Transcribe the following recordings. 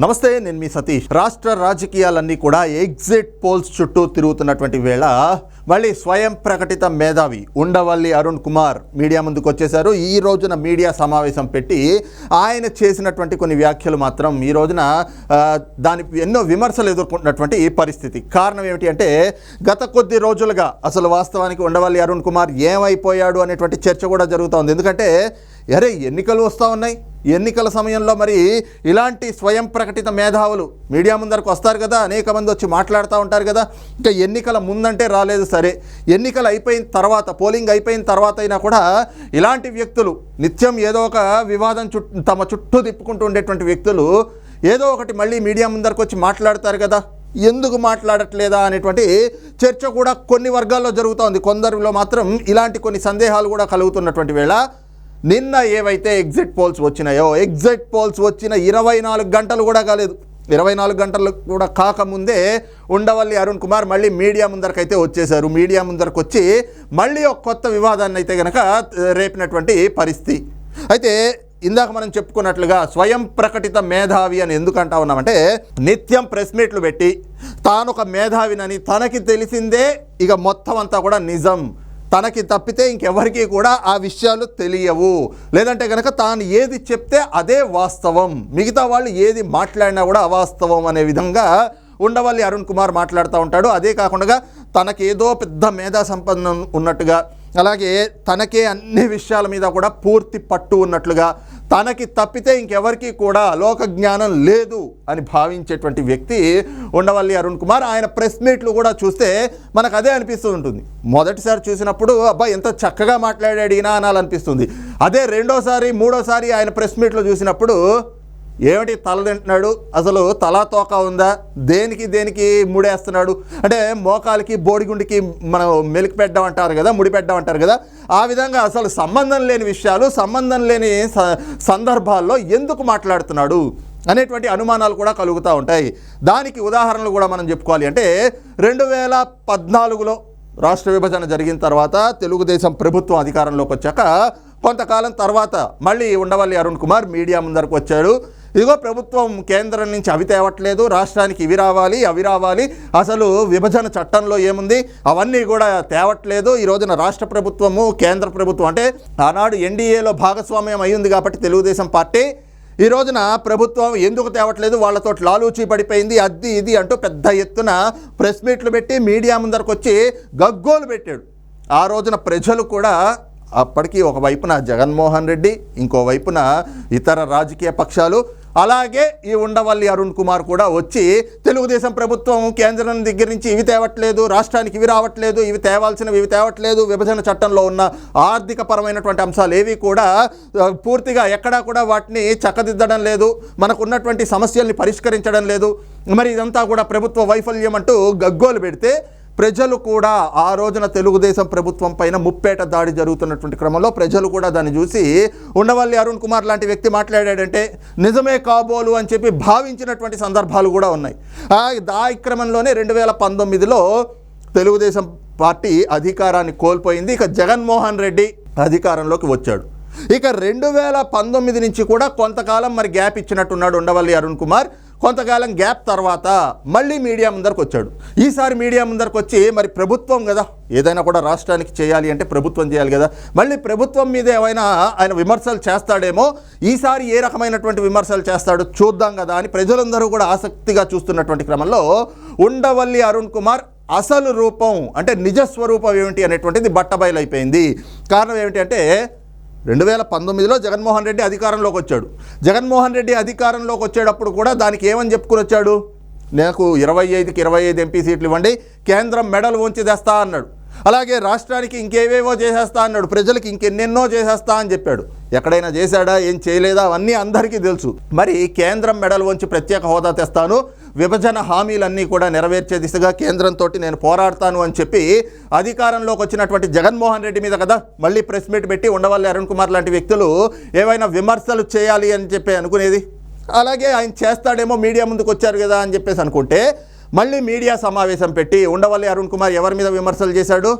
నమస్తే నేను మీ సతీష్. రాష్ట్ర రాజకీయాలన్నీ కూడా ఎగ్జిట్ పోల్స్ చుట్టూ తిరుగుతున్నటువంటి వేళ మళ్ళీ స్వయం ప్రకటిత మేధావి ఉండవల్లి అరుణ్ కుమార్ మీడియా ముందుకు వచ్చేశారు. ఈ రోజున మీడియా సమావేశం పెట్టి ఆయన చేసినటువంటి కొన్ని వ్యాఖ్యలు మాత్రం ఈ రోజున దాని ఎన్నో విమర్శలు ఎదుర్కొంటున్నటువంటి పరిస్థితి. కారణం ఏమిటి అంటే గత కొద్ది రోజులుగా అసలు వాస్తవానికి ఉండవల్లి అరుణ్ కుమార్ ఏమైపోయాడు అనేటువంటి చర్చ కూడా జరుగుతోంది. ఎందుకంటే అరే ఎన్నికలు వస్తూ ఉన్నాయి. ఎన్నికల సమయంలో మరి ఇలాంటి స్వయం ప్రకటిత మేధావులు మీడియా ముందరకు వస్తారు కదా అనేక మంది వచ్చి మాట్లాడుతూ ఉంటారు కదా. ఇంకా ఎన్నికల ముందంటే రాలేదు సరే. ఎన్నికలు అయిపోయిన తర్వాత పోలింగ్ అయిపోయిన తర్వాత అయినా కూడా ఇలాంటి వ్యక్తులు నిత్యం ఏదో ఒక వివాదం చుట్టూ తమ చుట్టూ తిప్పుకుంటూ ఉండేటువంటి వ్యక్తులు ఏదో ఒకటి మళ్ళీ మీడియా ముందరకు వచ్చి మాట్లాడతారు కదా. ఎందుకు మాట్లాడట్లేదా అనేటువంటి చర్చ కూడా కొన్ని వర్గాల్లో జరుగుతోంది కొందరిలో మాత్రం ఇలాంటి కొన్ని సందేహాలు కూడా కలుగుతున్నటువంటి వేళ నిన్న ఏవైతే ఎగ్జిట్ పోల్స్ వచ్చినాయో ఎగ్జిట్ పోల్స్ వచ్చిన ఇరవై నాలుగు గంటలు కూడా కాలేదు. ఇరవై నాలుగు గంటలు కూడా కాకముందే ఉండవల్లి అరుణ్ కుమార్ మళ్ళీ మీడియా ముందరకైతే వచ్చేశారు. మీడియా ముందరకు వచ్చి మళ్ళీ ఒక కొత్త వివాదాన్ని అయితే కనుక రేపినటువంటి పరిస్థితి. అయితే ఇందాక మనం చెప్పుకున్నట్లుగా స్వయం ప్రకటిత మేధావి అని ఎందుకు అంటా ఉన్నామంటే నిత్యం ప్రెస్ మీట్లు పెట్టి తాను ఒక మేధావినని తనకి తెలిసిందే ఇక మొత్తం అంతా కూడా నిజం. తనకి తప్పితే ఇంకెవరికి కూడా ఆ విషయాలు తెలియవు. లేదంటే కనుక తాను ఏది చెప్తే అదే వాస్తవం. మిగతా వాళ్ళు ఏది మాట్లాడినా కూడా అవాస్తవం అనే విధంగా ఉండవల్లి అరుణ్ కుమార్ మాట్లాడుతూ ఉంటాడు. అదే కాకుండా తనకేదో పెద్ద మేధా సంపన్నం ఉన్నట్టుగా అలాగే తనకే అన్ని విషయాల మీద కూడా పూర్తి పట్టు ఉన్నట్లుగా తనకి తప్పితే ఇంకెవరికి కూడా లోక జ్ఞానం లేదు అని భావించేటువంటి వ్యక్తి ఉండవల్లి అరుణ్ కుమార్. ఆయన ప్రెస్ మీట్లు కూడా చూస్తే మనకు అదే అనిపిస్తూ ఉంటుంది. మొదటిసారి చూసినప్పుడు అబ్బా ఎంత చక్కగా మాట్లాడాడు ఈయన అనాలనిపిస్తుంది. అదే రెండోసారి మూడోసారి ఆయన ప్రెస్ మీట్లో చూసినప్పుడు ఏమిటి తల తింటున్నాడు? అసలు తలా తోక ఉందా? దేనికి దేనికి ముడేస్తున్నాడు? అంటే మోకాలకి బోడిగుండికి మనం మెలికి పెట్టడం అంటారు కదా ముడి పెట్టడం అంటారు కదా ఆ విధంగా అసలు సంబంధం లేని విషయాలు సంబంధం లేని స- సందర్భాల్లో ఎందుకు మాట్లాడుతున్నాడు అనేటువంటి అనుమానాలు కూడా కలుగుతూ ఉంటాయి. దానికి ఉదాహరణలు కూడా మనం చెప్పుకోవాలి అంటే రెండు వేల పద్నాలుగులో రాష్ట్ర విభజన జరిగిన తర్వాత తెలుగుదేశం ప్రభుత్వం అధికారంలోకి వచ్చాక కొంతకాలం తర్వాత మళ్ళీ ఉండవల్లి అరుణ్ కుమార్ మీడియా ముందరకు వచ్చాడు. ఇదిగో ప్రభుత్వం కేంద్రం నుంచి అవి తేవట్లేదు రాష్ట్రానికి ఇవి రావాలి అవి రావాలి. అసలు విభజన చట్టంలో ఏముంది? అవన్నీ కూడా తేవట్లేదు. ఈ రోజున రాష్ట్ర ప్రభుత్వము కేంద్ర ప్రభుత్వం అంటే ఆనాడు ఎన్డీఏలో భాగస్వామ్యం అయ్యింది కాబట్టి తెలుగుదేశం పార్టీ. ఈ రోజున ప్రభుత్వం ఎందుకు తేవట్లేదు? వాళ్ళతో లాలూచి పడిపోయింది అది ఇది అంటూ పెద్ద ఎత్తున ప్రెస్ మీట్లు పెట్టి మీడియా ముందరకు వచ్చి గగ్గోలు పెట్టాడు. ఆ రోజున ప్రజలు కూడా అప్పటికి ఒకవైపున జగన్మోహన్ రెడ్డి ఇంకోవైపున ఇతర రాజకీయ పక్షాలు అలాగే ఈ ఉండవల్లి అరుణ్ కుమార్ కూడా వచ్చి తెలుగుదేశం ప్రభుత్వం కేంద్రం దగ్గర నుంచి ఇవి తేవట్లేదు రాష్ట్రానికి ఇవి రావట్లేదు ఇవి తేవాల్సినవి ఇవి తేవట్లేదు విభజన చట్టంలో ఉన్న ఆర్థిక పరమైనటువంటి అంశాలు ఏవి కూడా పూర్తిగా ఎక్కడా కూడా వాటిని చక్కదిద్దడం లేదు మనకున్నటువంటి సమస్యల్ని పరిష్కరించడం లేదు. మరి ఇదంతా కూడా ప్రభుత్వ వైఫల్యం అంటూ గగ్గోలు పెడితే ప్రజలు కూడా ఆ రోజున తెలుగుదేశం ప్రభుత్వం పైన ముప్పేట దాడి జరుగుతున్నటువంటి క్రమంలో ప్రజలు కూడా దాన్ని చూసి ఉండవల్లి అరుణ్ కుమార్ లాంటి వ్యక్తి మాట్లాడాడంటే నిజమే కాబోలు అని చెప్పి భావించినటువంటి సందర్భాలు కూడా ఉన్నాయి. ఆ క్రమంలోనే రెండు వేల పంతొమ్మిదిలో తెలుగుదేశం పార్టీ అధికారాన్ని కోల్పోయింది. ఇక జగన్మోహన్ రెడ్డి అధికారంలోకి వచ్చాడు. ఇక రెండు వేల పంతొమ్మిది నుంచి కూడా కొంతకాలం మరి గ్యాప్ ఇచ్చినట్టున్నాడు ఉండవల్లి అరుణ్ కుమార్. కొంతకాలం గ్యాప్ తర్వాత మళ్ళీ మీడియా ముందరకు వచ్చాడు. ఈసారి మీడియా ముందరకు వచ్చి మరి ప్రభుత్వం కదా ఏదైనా కూడా రాష్ట్రానికి చేయాలి అంటే ప్రభుత్వం చేయాలి కదా మళ్ళీ ప్రభుత్వం మీద ఏమైనా ఆయన విమర్శలు చేస్తాడేమో ఈసారి ఏ రకమైనటువంటి విమర్శలు చేస్తాడో చూద్దాం కదా అని ప్రజలందరూ కూడా ఆసక్తిగా చూస్తున్నటువంటి క్రమంలో ఉండవల్లి అరుణ్ కుమార్ అసలు రూపం అంటే నిజ స్వరూపం ఏమిటి అనేటువంటిది బట్టబయలైపోయింది. కారణం ఏమిటి అంటే రెండు వేల పంతొమ్మిదిలో జగన్మోహన్ రెడ్డి అధికారంలోకి వచ్చాడు. జగన్మోహన్ రెడ్డి అధికారంలోకి వచ్చేటప్పుడు కూడా దానికి ఏమని చెప్పుకుని వచ్చాడు? నాకు ఇరవై ఐదుకి ఇరవై ఐదు ఎంపీ సీట్లు ఇవ్వండి కేంద్రం మెడల్ ఉంచి తెస్తా అన్నాడు. అలాగే రాష్ట్రానికి ఇంకేవేవో చేసేస్తా అన్నాడు. ప్రజలకి ఇంకెన్నెన్నో చేసేస్తా అని చెప్పాడు. ఎక్కడైనా చేశాడా? ఏం చేయలేదా? అవన్నీ అందరికీ తెలుసు. మరి కేంద్రం మెడల్ వంచి ప్రత్యేక హోదా తెస్తాను. విభజన హామీలన్నీ కూడా నెరవేర్చే దిశగా కేంద్రంతో నేను పోరాడతాను అని చెప్పి అధికారంలోకి వచ్చినటువంటి జగన్మోహన్ రెడ్డి మీద కదా మళ్ళీ ప్రెస్ మీట్ పెట్టి ఉండవల్లి అరుణ్ కుమార్ లాంటి వ్యక్తులు ఏవైనా విమర్శలు చేయాలి అని చెప్పి అనుకునేది. అలాగే ఆయన చేస్తాడేమో మీడియా ముందుకు వచ్చారు కదా అని చెప్పేసి అనుకుంటే మళ్ళీ మీడియా సమావేశం పెట్టి ఉండవల్లి అరుణ్ కుమార్ ఎవరి మీద విమర్శలు చేశాడు?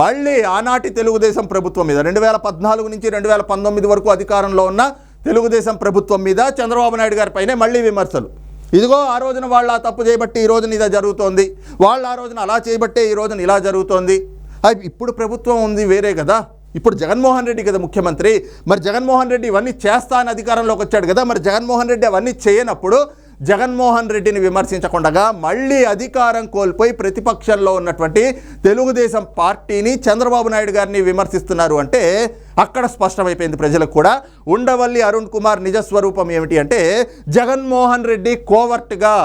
మళ్ళీ ఆనాటి తెలుగుదేశం ప్రభుత్వం మీద రెండు వేల పద్నాలుగు నుంచి రెండు వేల పంతొమ్మిది వరకు అధికారంలో ఉన్న తెలుగుదేశం ప్రభుత్వం మీద చంద్రబాబు నాయుడు గారిపైనే మళ్ళీ విమర్శలు. ఇదిగో ఆ రోజున వాళ్ళు ఆ తప్పు చేయబట్టి ఈ రోజున ఇదే జరుగుతోంది. వాళ్ళు ఆ రోజున అలా చేయబట్టే ఈ రోజున ఇలా జరుగుతోంది. ఇప్పుడు ప్రభుత్వం ఉంది వేరే కదా. ఇప్పుడు జగన్మోహన్ రెడ్డి కదా ముఖ్యమంత్రి. మరి జగన్మోహన్ రెడ్డి ఇవన్నీ చేస్తా అని అధికారంలోకి వచ్చాడు కదా. మరి జగన్మోహన్ రెడ్డి అవన్నీ చేయనప్పుడు జగన్మోహన్ రెడ్డిని విమర్శించకుండా మళ్ళీ అధికారం కోల్పోయి ప్రతిపక్షంలో ఉన్నటువంటి తెలుగుదేశం పార్టీని చంద్రబాబు నాయుడు గారిని విమర్శిస్తున్నారు అంటే అక్కడ స్పష్టమైపోయింది ప్రజలకు కూడా. ఉండవల్లి అరుణ్ కుమార్ నిజస్వరూపం ఏమిటి అంటే జగన్మోహన్ రెడ్డి కోవర్ట్గా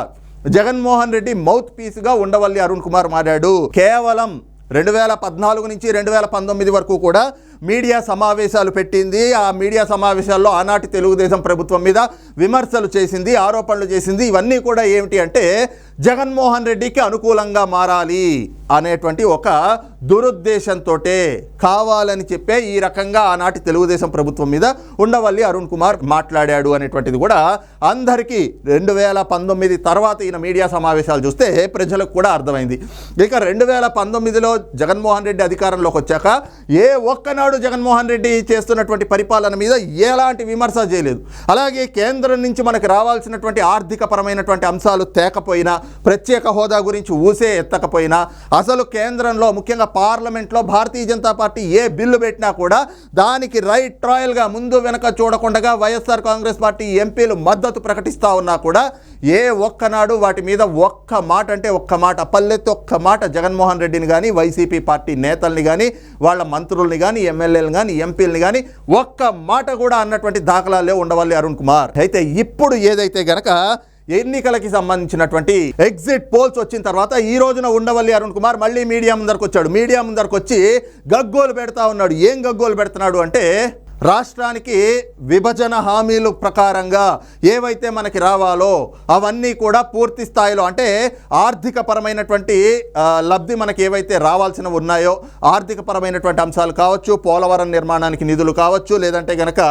జగన్మోహన్ రెడ్డి మౌత్ పీస్గా ఉండవల్లి అరుణ్ కుమార్ మారాడు. కేవలం రెండు వేల పద్నాలుగు నుంచి రెండు వేల పంతొమ్మిది వరకు కూడా మీడియా సమావేశాలు పెట్టింది. ఆ మీడియా సమావేశాల్లో ఆనాటి తెలుగుదేశం ప్రభుత్వం మీద విమర్శలు చేసింది ఆరోపణలు చేసింది. ఇవన్నీ కూడా ఏమిటి అంటే జగన్మోహన్ రెడ్డికి అనుకూలంగా మారాలి అనేటువంటి ఒక దురుద్దేశంతో కావాలని చెప్పే ఈ రకంగా ఆనాటి తెలుగుదేశం ప్రభుత్వం మీద ఉండవల్లి అరుణ్ కుమార్ మాట్లాడాడు అనేటువంటిది కూడా అందరికీ రెండు వేల పంతొమ్మిది తర్వాత ఈయన మీడియా సమావేశాలు చూస్తే ప్రజలకు కూడా అర్థమైంది. ఇక రెండు వేల పంతొమ్మిదిలో జగన్మోహన్ రెడ్డి అధికారంలోకి వచ్చాక ఏ ఒక్కనాడు జగన్మోహన్ రెడ్డి చేస్తున్నటువంటి పరిపాలన మీద ఎలాంటి విమర్శ చేయలేదు. అలాగే కేంద్రం నుంచి మనకు రావాల్సినటువంటి ఆర్థిక పరమైనటువంటి అంశాలు తేకపోయినా ప్రత్యేక హోదా గురించి ఊసే ఎత్తకపోయినా అసలు కేంద్రంలో ముఖ్యంగా పార్లమెంట్లో భారతీయ జనతా పార్టీ ఏ బిల్లు పెట్టినా కూడా దానికి రైట్ ట్రయల్గా ముందు వెనక చూడకుండా వైఎస్ఆర్ కాంగ్రెస్ పార్టీ ఎంపీలు మద్దతు ప్రకటిస్తూ ఉన్నా కూడా ఏ ఒక్కనాడు వాటి మీద ఒక్క మాట అంటే ఒక్క మాట పల్లెత్తు ఒక్క మాట జగన్మోహన్ రెడ్డిని కానీ వైసీపీ పార్టీ నేతల్ని కానీ వాళ్ళ మంత్రుల్ని కానీ ఎమ్మెల్యేలు కానీ ఎంపీలని కానీ ఒక్క మాట కూడా అన్నటువంటి దాఖలాలే ఉండవల్లి అరుణ్ కుమార్. అయితే ఇప్పుడు ఏదైతే గనక ఎన్నికలకి సంబంధించినటువంటి ఎగ్జిట్ పోల్స్ వచ్చిన తర్వాత ఈ రోజున ఉండవల్లి అరుణ్ కుమార్ మళ్ళీ మీడియా ముందరకు వచ్చాడు మీడియా ముందరకు వచ్చి గగ్గోలు పెడతా ఉన్నాడు. ఏం గగ్గోలు పెడుతున్నాడు అంటే రాష్ట్రానికి విభజన హామీలు ప్రకారంగా ఏవైతే మనకి రావాలో అవన్నీ కూడా పూర్తి స్థాయిలో అంటే ఆర్థిక పరమైనటువంటి లబ్ధి మనకి ఏవైతే రావాల్సిన ఉన్నాయో ఆర్థిక పరమైనటువంటి అంశాలు కావచ్చు పోలవరం నిర్మాణానికి నిధులు కావచ్చు లేదంటే గనక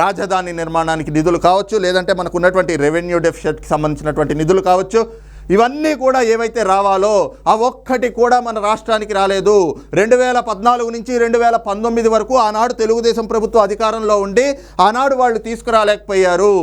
రాజధాని నిర్మాణానికి నిధులు కావచ్చు లేదంటే మనకు ఉన్నటువంటి రెవెన్యూ డెఫిషిట్కి సంబంధించినటువంటి నిధులు కావచ్చు ఇవన్నీ కూడా ఏవైతే రావాలో ఆ ఒక్కటి కూడా మన రాష్ట్రానికి రాలేదు. రెండు వేల పద్నాలుగు నుంచి రెండు వేల పంతొమ్మిది వరకు ఆనాడు తెలుగుదేశం ప్రభుత్వం అధికారంలో ఉండి ఆనాడు వాళ్ళు తీసుకురాలేకపోయారు.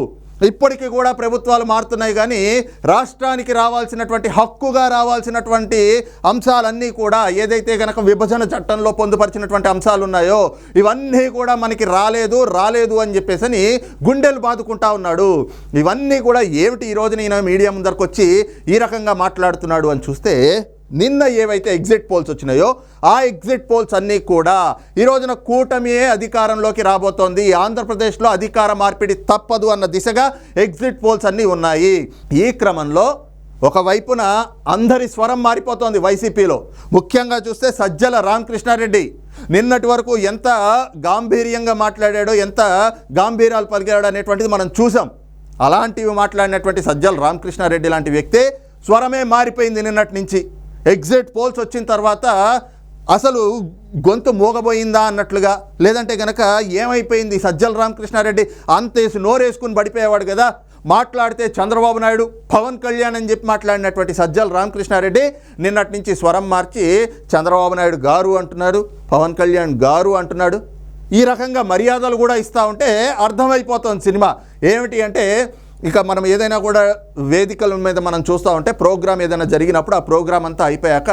ఇప్పటికీ కూడా ప్రభుత్వాలు మారుతున్నాయి కానీ రాష్ట్రానికి రావాల్సినటువంటి హక్కుగా రావాల్సినటువంటి అంశాలన్నీ కూడా ఏదైతే గనక విభజన చట్టంలో పొందుపరిచినటువంటి అంశాలు ఉన్నాయో ఇవన్నీ కూడా మనకి రాలేదు రాలేదు అని చెప్పేసి గుండెలు బాదుకుంటా ఉన్నాడు. ఇవన్నీ కూడా ఏమిటి ఈ నేను మీడియా ముందరకు వచ్చి ఈ రకంగా మాట్లాడుతున్నాడు అని చూస్తే నిన్న ఏవైతే ఎగ్జిట్ పోల్స్ వచ్చినాయో ఆ ఎగ్జిట్ పోల్స్ అన్నీ కూడా ఈ రోజున కూటమియే అధికారంలోకి రాబోతోంది. ఆంధ్రప్రదేశ్లో అధికార మార్పిడి తప్పదు అన్న దిశగా ఎగ్జిట్ పోల్స్ అన్నీ ఉన్నాయి. ఈ క్రమంలో ఒకవైపున అందరి స్వరం మారిపోతోంది వైసీపీలో. ముఖ్యంగా చూస్తే సజ్జల రామకృష్ణారెడ్డి. నిన్నటి వరకు ఎంత గాంభీర్యంగా మాట్లాడాడో ఎంత గాంభీర్యాలు పలికాడో అనేటువంటిది మనం చూసాం. అలాంటివి మాట్లాడినటువంటి సజ్జల రామకృష్ణారెడ్డి లాంటి వ్యక్తే స్వరమే మారిపోయింది నిన్నటి నుంచి. ఎగ్జిట్ పోల్స్ వచ్చిన తర్వాత అసలు గొంతు మూగబోయిందా అన్నట్లుగా. లేదంటే గనక ఏమైపోయింది? సజ్జల రామకృష్ణారెడ్డి అంతేసి నోరేసుకుని పడిపోయేవాడు కదా. మాట్లాడితే చంద్రబాబు నాయుడు పవన్ కళ్యాణ్ అని చెప్పి మాట్లాడినటువంటి సజ్జల రామకృష్ణారెడ్డి నిన్నటి నుంచి స్వరం మార్చి చంద్రబాబు నాయుడు గారు అంటున్నాడు పవన్ కళ్యాణ్ గారు అంటున్నాడు. ఈ రకంగా మర్యాదలు కూడా ఇస్తూ ఉంటే అర్థమైపోతుంది సినిమా. ఏమిటి అంటే ఇక మనం ఏదైనా కూడా వేదికల మీద మనం చూస్తూ ఉంటే ప్రోగ్రామ్ ఏదైనా జరిగినప్పుడు ఆ ప్రోగ్రామ్ అంతా అయిపోయాక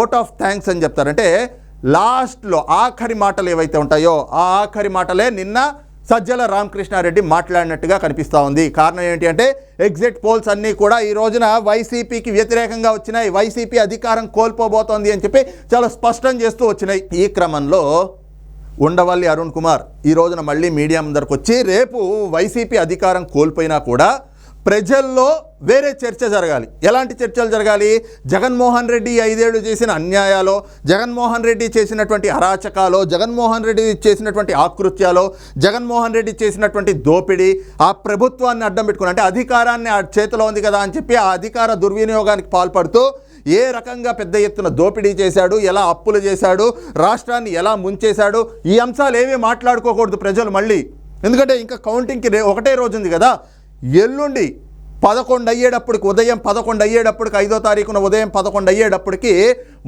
ఓట్ ఆఫ్ థ్యాంక్స్ అని చెప్తారంటే లాస్ట్లో ఆఖరి మాటలు ఏవైతే ఉంటాయో ఆ ఆఖరి మాటలే నిన్న సజ్జల రామకృష్ణారెడ్డి మాట్లాడినట్టుగా కనిపిస్తూ ఉంది. కారణం ఏంటి అంటే ఎగ్జిట్ పోల్స్ అన్నీ కూడా ఈ రోజున వైసీపీకి వ్యతిరేకంగా వచ్చినాయి. వైసీపీ అధికారం కోల్పోబోతోంది అని చెప్పి చాలా స్పష్టం చేస్తూ వచ్చినాయి. ఈ క్రమంలో ఉండవల్లి అరుణ్ కుమార్ ఈ రోజున మళ్ళీ మీడియా ముందరకు వచ్చి రేపు వైసీపీ అధికారం కోల్పోయినా కూడా ప్రజల్లో వేరే చర్చ జరగాలి. ఎలాంటి చర్చలు జరగాలి? జగన్మోహన్ రెడ్డి ఐదేళ్ళు చేసిన అన్యాయాలో జగన్మోహన్ రెడ్డి చేసినటువంటి అరాచకాలో జగన్మోహన్ రెడ్డి చేసినటువంటి ఆకృత్యాలో జగన్మోహన్ రెడ్డి చేసినటువంటి దోపిడీ ఆ ప్రభుత్వాన్ని అడ్డం పెట్టుకుని అంటే అధికారాన్ని ఆ చేతిలో ఉంది కదా అని చెప్పి ఆ అధికార దుర్వినియోగానికి పాల్పడుతూ ఏ రకంగా పెద్ద ఎత్తున దోపిడీ చేశాడు ఎలా అప్పులు చేశాడు రాష్ట్రాన్ని ఎలా ముంచేశాడు ఈ అంశాలు ఏమీ మాట్లాడుకోకూడదు ప్రజలు మళ్ళీ. ఎందుకంటే ఇంకా కౌంటింగ్కి రే ఒకటే రోజు ఉంది కదా. ఎల్లుండి పదకొండు అయ్యేటప్పటికి ఉదయం పదకొండు అయ్యేటప్పటికి ఐదో తారీఖున ఉదయం పదకొండు అయ్యేటప్పటికి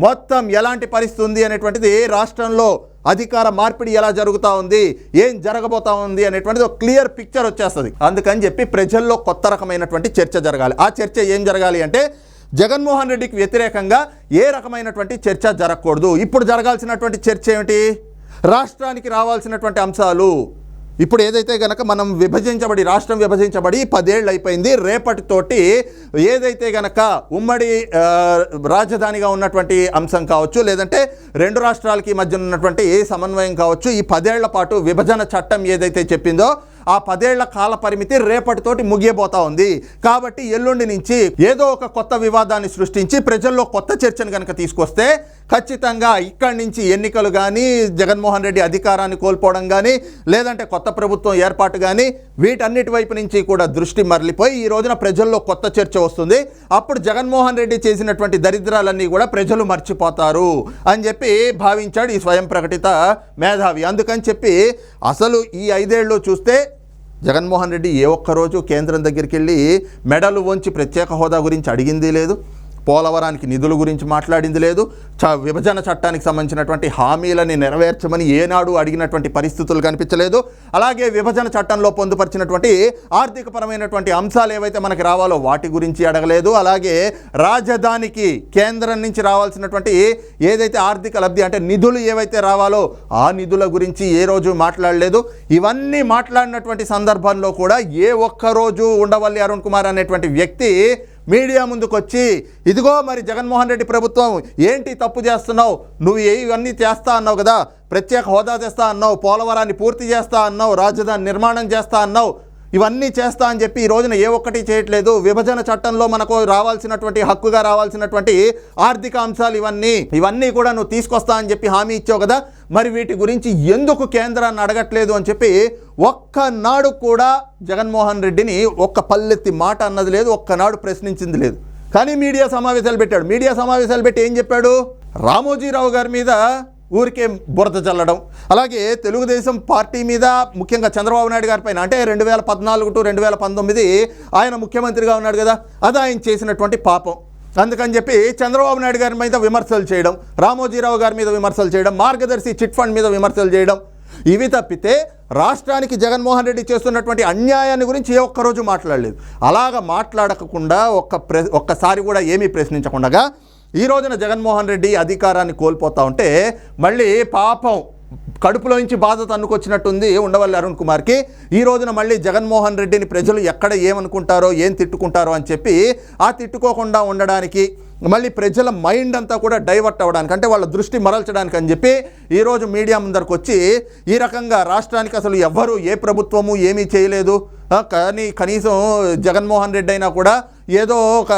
మొత్తం ఎలాంటి పరిస్థితి ఉంది అనేటువంటిది రాష్ట్రంలో అధికార మార్పిడి ఎలా జరుగుతూ ఉంది ఏం జరగబోతా ఉంది అనేటువంటిది ఒక క్లియర్ పిక్చర్ వచ్చేస్తుంది. అందుకని చెప్పి ప్రజల్లో కొత్త రకమైనటువంటి చర్చ జరగాలి. ఆ చర్చ ఏం జరగాలి అంటే జగన్మోహన్ రెడ్డికి వ్యతిరేకంగా ఏ రకమైనటువంటి చర్చ జరగకూడదు. ఇప్పుడు జరగాల్సినటువంటి చర్చ ఏమిటి? రాష్ట్రానికి రావాల్సినటువంటి అంశాలు. ఇప్పుడు ఏదైతే గనక మనం విభజించబడి రాష్ట్రం విభజించబడి పదేళ్ళు అయిపోయింది రేపటితోటి ఏదైతే గనక ఉమ్మడి రాజధానిగా ఉన్నటువంటి అంశం కావచ్చు లేదంటే రెండు రాష్ట్రాలకి మధ్య ఉన్నటువంటి ఏ సమన్వయం కావచ్చు ఈ పదేళ్ళ పాటు విభజన చట్టం ఏదైతే చెప్పిందో ఆ పదేళ్ళ కాల పరిమితి రేపటితోటి ముగియబోతా ఉంది. కాబట్టి ఎల్లుండి నుంచి ఏదో ఒక కొత్త వివాదాన్ని సృష్టించి ప్రజల్లో కొత్త చర్చను కనుక తీసుకొస్తే ఖచ్చితంగా ఇక్కడి నుంచి ఎన్నికలు కానీ జగన్మోహన్ రెడ్డి అధికారాన్ని కోల్పోవడం కానీ లేదంటే కొత్త ప్రభుత్వం ఏర్పాటు కానీ వీటన్నిటి వైపు నుంచి కూడా దృష్టి మరలిపోయి ఈ రోజున ప్రజల్లో కొత్త చర్చ వస్తుంది. అప్పుడు జగన్మోహన్ రెడ్డి చేసినటువంటి దరిద్రాలన్నీ కూడా ప్రజలు మర్చిపోతారు అని చెప్పి భావించాడు ఈ స్వయం ప్రకటిత మేధావి. అందుకని చెప్పి అసలు ఈ ఐదేళ్ళు చూస్తే జగన్మోహన్ రెడ్డి ఏ ఒక్కరోజు కేంద్రం దగ్గరికి వెళ్ళి మెడలు వంచి ప్రత్యేక హోదా గురించి అడిగింది లేదు. పోలవరానికి నిధుల గురించి మాట్లాడింది లేదు. చ విభజన చట్టానికి సంబంధించినటువంటి హామీలని నెరవేర్చమని ఏనాడు అడిగినటువంటి పరిస్థితులు కనిపించలేదు. అలాగే విభజన చట్టంలో పొందుపరిచినటువంటి ఆర్థికపరమైనటువంటి అంశాలు ఏవైతే మనకి రావాలో వాటి గురించి అడగలేదు. అలాగే రాజధానికి కేంద్రం నుంచి రావాల్సినటువంటి ఏదైతే ఆర్థిక లబ్ధి అంటే నిధులు ఏవైతే రావాలో ఆ నిధుల గురించి ఏ రోజు మాట్లాడలేదు. ఇవన్నీ మాట్లాడినటువంటి సందర్భంలో కూడా ఏ ఒక్క రోజు ఉండవల్లి అరుణ్ కుమార్ అనేటువంటి వ్యక్తి మీడియా ముందుకు వచ్చి ఇదిగో మరి జగన్మోహన్ రెడ్డి ప్రభుత్వం ఏంటి తప్పు చేస్తున్నావు? నువ్వు ఏ ఇవన్నీ చేస్తా అన్నావు కదా? ప్రత్యేక హోదా తెస్తా అన్నావు? పోలవరాన్ని పూర్తి చేస్తా అన్నావు? రాజధాని నిర్మాణం చేస్తా అన్నావు? ఇవన్నీ చేస్తా అని చెప్పి ఈ రోజున ఏ ఒక్కటి చేయట్లేదు. విభజన చట్టంలో మనకు రావాల్సినటువంటి హక్కుగా రావాల్సినటువంటి ఆర్థిక అంశాలు ఇవన్నీ ఇవన్నీ కూడా నువ్వు తీసుకొస్తా అని చెప్పి హామీ ఇచ్చావు కదా. మరి వీటి గురించి ఎందుకు కేంద్రాన్ని అడగట్లేదు అని చెప్పి ఒక్కనాడు కూడా జగన్మోహన్ రెడ్డిని ఒక్క పల్లెత్తి మాట అన్నది లేదు ఒక్కనాడు ప్రశ్నించింది లేదు. కానీ మీడియా సమావేశాలు పెట్టాడు. మీడియా సమావేశాలు పెట్టి ఏం చెప్పాడు? రామోజీరావు గారి మీద ఊరికే బురద చల్లడం అలాగే తెలుగుదేశం పార్టీ మీద ముఖ్యంగా చంద్రబాబు నాయుడు గారి పైన అంటే రెండు వేల పద్నాలుగు టు రెండు వేల పంతొమ్మిది ఆయన ముఖ్యమంత్రిగా ఉన్నాడు కదా అది ఆయన చేసినటువంటి పాపం. అందుకని చెప్పి చంద్రబాబు నాయుడు గారి మీద విమర్శలు చేయడం రామోజీరావు గారి మీద విమర్శలు చేయడం మార్గదర్శి చిట్ ఫండ్ మీద విమర్శలు చేయడం ఇవి తప్పితే రాష్ట్రానికి జగన్మోహన్ రెడ్డి చేస్తున్నటువంటి అన్యాయాన్ని గురించి ఏ ఒక్కరోజు మాట్లాడలేదు. అలాగ మాట్లాడకుండా ఒక్క ప్ర ఒక్కసారి కూడా ఏమీ ప్రశ్నించకుండా ఈ రోజున జగన్మోహన్ రెడ్డి అధికారాన్ని కోల్పోతా ఉంటే మళ్ళీ పాపం కడుపులో నుంచి బాధ తన్నుకొచ్చినట్టుంది ఉండవల్లి అరుణ్ కుమార్కి. ఈ రోజున మళ్ళీ జగన్మోహన్ రెడ్డిని ప్రజలు ఎక్కడ ఏమనుకుంటారో ఏం తిట్టుకుంటారో అని చెప్పి ఆ తిట్టుకోకుండా ఉండడానికి మళ్ళీ ప్రజల మైండ్ అంతా కూడా డైవర్ట్ అవ్వడానికి అంటే వాళ్ళ దృష్టి మరల్చడానికి అని చెప్పి ఈరోజు మీడియా ముందరకు వచ్చి ఈ రకంగా రాష్ట్రానికి అసలు ఎవ్వరు ఏ ప్రభుత్వము ఏమీ చేయలేదు. కానీ కనీసం జగన్మోహన్ రెడ్డి అయినా కూడా ఏదో ఒక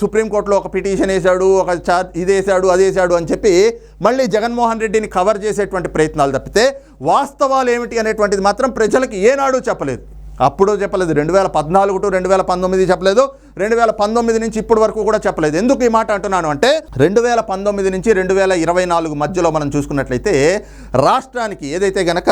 సుప్రీంకోర్టులో ఒక పిటిషన్ వేశాడు ఒక చార్ ఇది వేశాడు అది వేసాడు అని చెప్పి మళ్ళీ జగన్మోహన్ రెడ్డిని కవర్ చేసేటువంటి ప్రయత్నాలు తప్పితే వాస్తవాలు ఏమిటి అనేటువంటిది మాత్రం ప్రజలకు ఏనాడు చెప్పలేదు. అప్పుడు చెప్పలేదు రెండు వేల పద్నాలుగు టు రెండు వేల పంతొమ్మిది చెప్పలేదు రెండు వేల పంతొమ్మిది నుంచి ఇప్పటి వరకు కూడా చెప్పలేదు. ఎందుకు ఈ మాట అంటున్నాను అంటే రెండు వేల పంతొమ్మిది నుంచి రెండు వేల ఇరవై నాలుగు మధ్యలో మనం చూసుకున్నట్లయితే రాష్ట్రానికి ఏదైతే గనక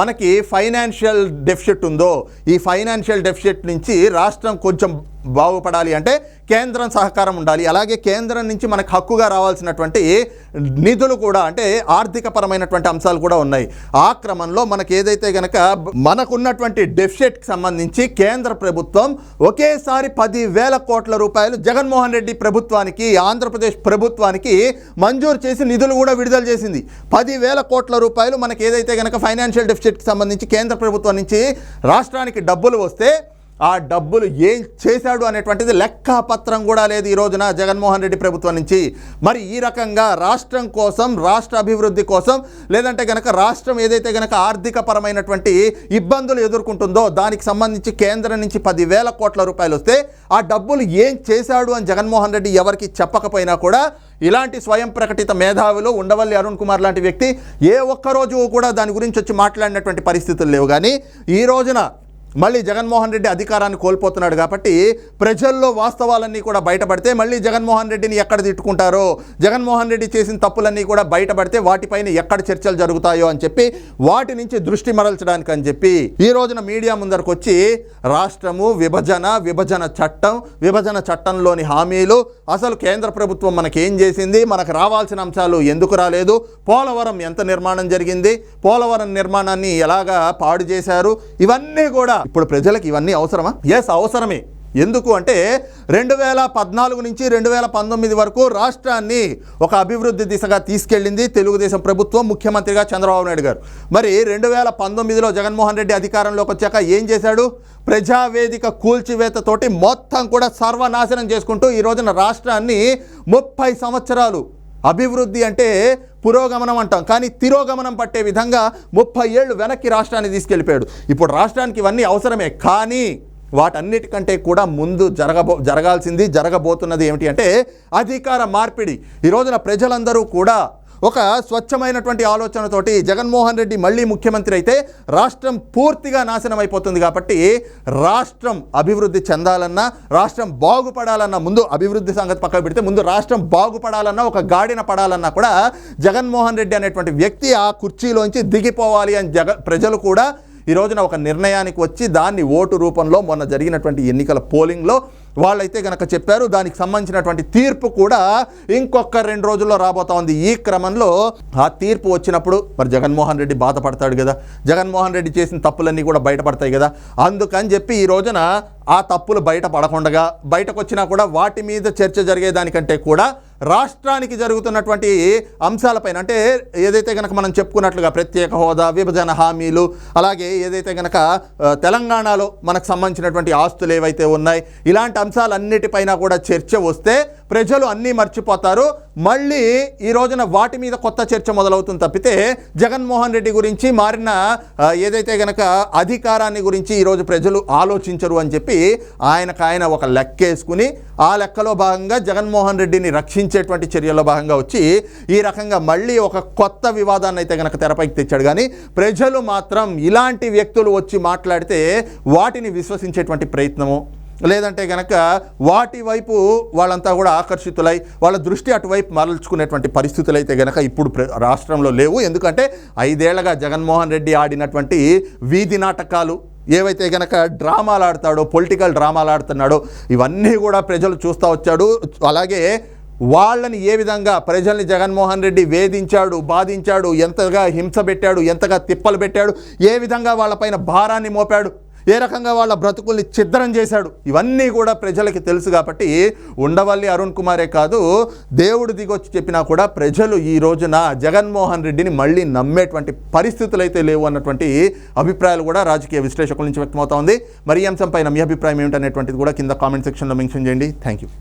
మనకి ఫైనాన్షియల్ డెఫిషిట్ ఉందో ఈ ఫైనాన్షియల్ డెఫిషిట్ నుంచి రాష్ట్రం కొంచెం బాగుపడాలి అంటే కేంద్రం సహకారం ఉండాలి. అలాగే కేంద్రం నుంచి మనకు హక్కుగా రావాల్సినటువంటి నిధులు కూడా అంటే ఆర్థిక పరమైనటువంటి అంశాలు కూడా ఉన్నాయి. ఆ క్రమంలో మనకి ఏదైతే గనక మనకున్నటువంటి డెఫిషిట్కి సంబంధించి కేంద్ర ప్రభుత్వం ఒకేసారి పది వేల కోట్ల రూపాయలు జగన్మోహన్ రెడ్డి ప్రభుత్వానికి ఆంధ్రప్రదేశ్ ప్రభుత్వానికి మంజూరు చేసి నిధులు కూడా విడుదల చేసింది. పదివేల కోట్ల రూపాయలు మనకి ఏదైతే గనక ఫైనాన్షియల్ డెఫిషిట్కి సంబంధించి కేంద్ర ప్రభుత్వం నుంచి రాష్ట్రానికి డబ్బులు వస్తే ఆ డబ్బులు ఏం చేశాడు అనేటువంటిది లెక్కపత్రం కూడా లేదు ఈ రోజున జగన్మోహన్ రెడ్డి ప్రభుత్వం నుంచి. మరి ఈ రకంగా రాష్ట్రం కోసం రాష్ట్ర అభివృద్ధి కోసం లేదంటే గనక రాష్ట్రం ఏదైతే గనక ఆర్థిక పరమైనటువంటి ఇబ్బందులు ఎదుర్కొంటుందో దానికి సంబంధించి కేంద్రం నుంచి పదివేల కోట్ల రూపాయలు వస్తే ఆ డబ్బులు ఏం చేశాడు అని జగన్మోహన్ రెడ్డి ఎవరికి చెప్పకపోయినా కూడా ఇలాంటి స్వయం ప్రకటిత మేధావులు ఉండవల్లి అరుణ్ కుమార్ లాంటి వ్యక్తి ఏ ఒక్క రోజు కూడా దాని గురించి వచ్చి మాట్లాడినటువంటి పరిస్థితులు లేవు. కానీ ఈ రోజున మళ్ళీ జగన్మోహన్ రెడ్డి అధికారాన్ని కోల్పోతున్నాడు కాబట్టి ప్రజల్లో వాస్తవాలన్నీ కూడా బయటపడితే మళ్ళీ జగన్మోహన్ రెడ్డిని ఎక్కడ తిట్టుకుంటారో జగన్మోహన్ రెడ్డి చేసిన తప్పులన్నీ కూడా బయటపడితే వాటిపైన ఎక్కడ చర్చలు జరుగుతాయో అని చెప్పి వాటి నుంచి దృష్టి మరల్చడానికి అని చెప్పి ఈ రోజున మీడియా ముందరకు వచ్చి రాష్ట్రము విభజన విభజన చట్టం విభజన చట్టంలోని హామీలు అసలు కేంద్ర ప్రభుత్వం మనకేం చేసింది మనకు రావాల్సిన అంశాలు ఎందుకు రాలేదు పోలవరం ఎంత నిర్మాణం జరిగింది పోలవరం నిర్మాణాన్ని ఎలాగా పాడు చేశారు ఇవన్నీ కూడా ఇప్పుడు ప్రజలకు ఇవన్నీ అవసరమా? ఎస్ అవసరమే. ఎందుకు అంటే రెండు వేల పద్నాలుగు నుంచి రెండు వేల పంతొమ్మిది వరకు రాష్ట్రాన్ని ఒక అభివృద్ధి దిశగా తీసుకెళ్ళింది తెలుగుదేశం ప్రభుత్వం ముఖ్యమంత్రిగా చంద్రబాబు నాయుడు గారు. మరి రెండు వేల పంతొమ్మిదిలో జగన్మోహన్ రెడ్డి అధికారంలోకి వచ్చాక ఏం చేశాడు? ప్రజావేదిక కూల్చివేతతోటి మొత్తం కూడా సర్వనాశనం చేసుకుంటూ ఈ రోజున రాష్ట్రాన్ని ముప్పై సంవత్సరాలు అభివృద్ధి అంటే పురోగమనం అంటాం. కానీ తిరోగమనం పట్టే విధంగా ముప్పై ఏళ్ళు వెనక్కి రాష్ట్రాన్ని తీసుకెళ్ళిపోయాడు. ఇప్పుడు రాష్ట్రానికి ఇవన్నీ అవసరమే. కానీ వాటన్నిటికంటే కూడా ముందు జరగబో జరగాల్సింది జరగబోతున్నది ఏమిటి అంటే అధికార మార్పిడి. ఈ రోజున ప్రజలందరూ కూడా ఒక స్వచ్ఛమైనటువంటి ఆలోచనతోటి జగన్మోహన్ రెడ్డి మళ్ళీ ముఖ్యమంత్రి అయితే రాష్ట్రం పూర్తిగా నాశనం అయిపోతుంది కాబట్టి రాష్ట్రం అభివృద్ధి చెందాలన్నా రాష్ట్రం బాగుపడాలన్నా ముందు అభివృద్ధి సంగతి పక్కన పెడితే ముందు రాష్ట్రం బాగుపడాలన్నా ఒక గాడిన పడాలన్నా కూడా జగన్మోహన్ రెడ్డి అనేటువంటి వ్యక్తి ఆ కుర్చీలోంచి దిగిపోవాలి అని జగ ప్రజలు కూడా ఈ రోజున ఒక నిర్ణయానికి వచ్చి దాన్ని ఓటు రూపంలో మొన్న జరిగినటువంటి ఎన్నికల పోలింగ్లో వాళ్ళైతే గనక చెప్పారు దానికి సంబంధించినటువంటి తీర్పు కూడా ఇంకొక రెండు రోజుల్లో రాబోతా ఉంది. ఈ క్రమంలో ఆ తీర్పు వచ్చినప్పుడు మరి జగన్మోహన్ రెడ్డి బాధపడతాడు కదా. జగన్మోహన్ రెడ్డి చేసిన తప్పులన్నీ కూడా బయటపడతాయి కదా. అందుకని చెప్పి ఈ రోజున ఆ తప్పులు బయట పడకుండా బయటకు వచ్చినా కూడా వాటి మీద చర్చ జరిగేదానికంటే కూడా రాష్ట్రానికి జరుగుతున్నటువంటి అంశాలపైన అంటే ఏదైతే కనుక మనం చెప్పుకున్నట్లుగా ప్రత్యేక హోదా విభజన హామీలు అలాగే ఏదైతే కనుక తెలంగాణలో మనకు సంబంధించినటువంటి ఆస్తులు ఏవైతే ఉన్నాయి ఇలాంటి అంశాలన్నిటిపైన కూడా చర్చ వస్తే ప్రజలు అన్నీ మర్చిపోతారు. మళ్ళీ ఈ రోజున వాటి మీద కొత్త చర్చ మొదలవుతుంది తప్పితే జగన్మోహన్ రెడ్డి గురించి మారిన ఏదైతే గనక అధికారాన్ని గురించి ఈరోజు ప్రజలు ఆలోచించరు అని చెప్పి ఆయనకు ఆయన ఒక లెక్కేసుకుని ఆ లెక్కలో భాగంగా జగన్మోహన్ రెడ్డిని రక్షించేటువంటి చర్యల్లో భాగంగా వచ్చి ఈ రకంగా మళ్ళీ ఒక కొత్త వివాదాన్ని అయితే గనక తెరపైకి తెచ్చాడు. కానీ ప్రజలు మాత్రం ఇలాంటి వ్యక్తులు వచ్చి మాట్లాడితే వాటిని విశ్వసించేటువంటి ప్రయత్నము. లేదంటే గనక వాటి వైపు వాళ్ళంతా కూడా ఆకర్షితులై వాళ్ళ దృష్టి అటువైపు మరల్చుకునేటువంటి పరిస్థితులు అయితే గనక ఇప్పుడు రాష్ట్రంలో లేవు. ఎందుకంటే ఐదేళ్ళగా జగన్మోహన్ రెడ్డి ఆడినటువంటి వీధి నాటకాలు ఏవైతే గనక డ్రామాలు ఆడతాడో పొలిటికల్ డ్రామాలు ఆడుతున్నాడో ఇవన్నీ కూడా ప్రజలు చూస్తూ వచ్చాడు. అలాగే వాళ్ళని ఏ విధంగా ప్రజల్ని జగన్మోహన్ రెడ్డి వేధించాడు బాధించాడు ఎంతగా హింస పెట్టాడు ఎంతగా తిప్పలు పెట్టాడు ఏ విధంగా వాళ్ళపైన భారాన్ని మోపాడు ఏ రకంగా వాళ్ళ బ్రతుకుల్ని ఛిద్రం చేశాడు? ఇవన్నీ కూడా ప్రజలకి తెలుసు కాబట్టి ఉండవల్లి అరుణ్ కుమారే కాదు దేవుడు దిగొచ్చి చెప్పినా కూడా ప్రజలు ఈ రోజున జగన్మోహన్ రెడ్డిని మళ్ళీ నమ్మేటువంటి పరిస్థితులు అయితే లేవు అన్నటువంటి అభిప్రాయాలు కూడా రాజకీయ విశ్లేషకుల నుంచి వ్యక్తమవుతా ఉంది. మరి ఈ అంశంపైన మీ అభిప్రాయం ఏమిటనేటువంటిది కూడా కింద కామెంట్ సెక్షన్లో మెన్షన్ చేయండి. Thank you